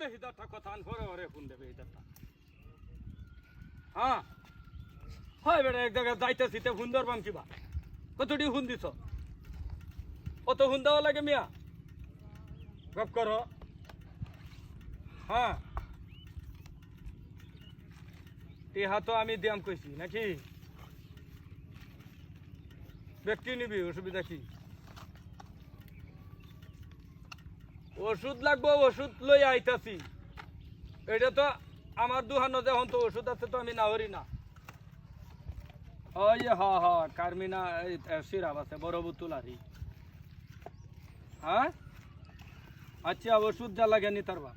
বেহিদারটা কথা বেহিদারটা হ্যাঁ। হয় বেটা, এক জায়গায় যাইতেছি তে ফোন ধরবাম কিবা? কতটি ফোন দিছ? অত ফোন দেওয়া লাগে মিয়া? গপ করো। হ্যাঁ। টিহা তো আমি দিয়াম কইছি, নাকি? ব্যক্তি নিবি, অসুবিধা কি? ওষুধ লাগবো, ওষুধ লই আইতাছি। এটা তো আমার দুহানো যখন তো ওষুধ আছে তো আমি না হরি না। ওই হ হ, কারমিনা সিরাপ আছে, বড় বুতুল আরি হ্যাঁ? আচ্ছা ওষুধ যা লাগে নি তার বা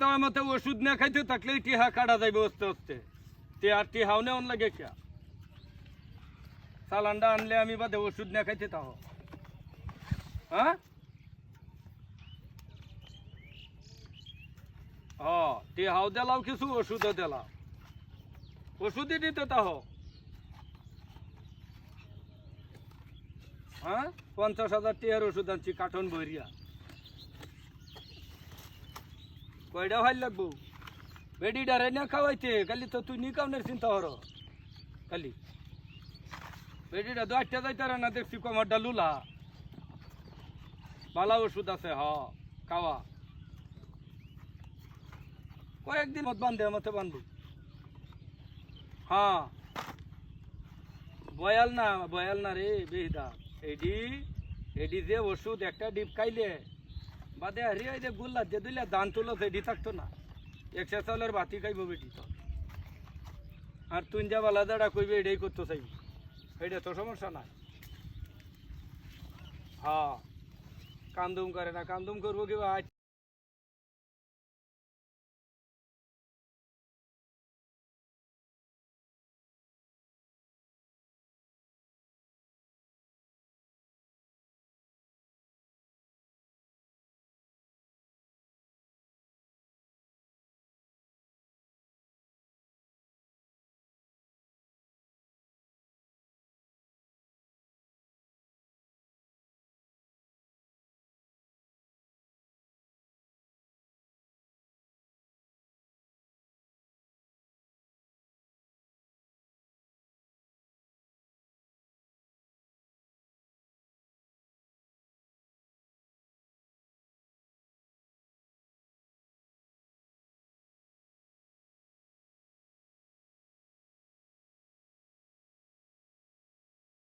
তো মতে ওষুধ না খাইতে থাকলে টিহা কাটা যাইবে আস্তে আস্তে তে আর টিহাও নেওয়ান লাগে কিয়া? চালানটা আনলে আমি বাদে ওষুধ না খাইতে তাহ হ্যাঁ? হ টিহাও দিলাও কিছু ওষুধও দিলাও ওষুধই দিতে তাহ হ্যাঁ? পঞ্চাশ হাজার টিয়ার ওষুধ আনছি কার্টন ভরিয়া কয়টা ভালো লাগবো? বেডি ডারে না খাওয়াইতে কালি তো তুই নি কাউনের চিন্তা হর। কালি বেডিটা দু আটটা যাইতে না, দেখছি কমারটা লুলা। বালা ওষুধ আছে, হ, খাওয়া। কয়েকদিন মত বান্ধে মতে বান্ধু। হ্যাঁ বয়াল না বয়াল না রে, বেহিদা। এডি এডি যে ওষুধ একটা ডিপ খাইলে, বাদে হারি ওই যে গুল্লা যে দিলে দান তুলো সেডি থাকতো না। একশো চালের বাতি খাইব বেটি তো। আর তুই যা দাঁড়া কইবে এটাই করতে চাই এটা তো সমস্যা নাই। হ্যাঁ কান্দুম করে না কান্দুম করব কি বা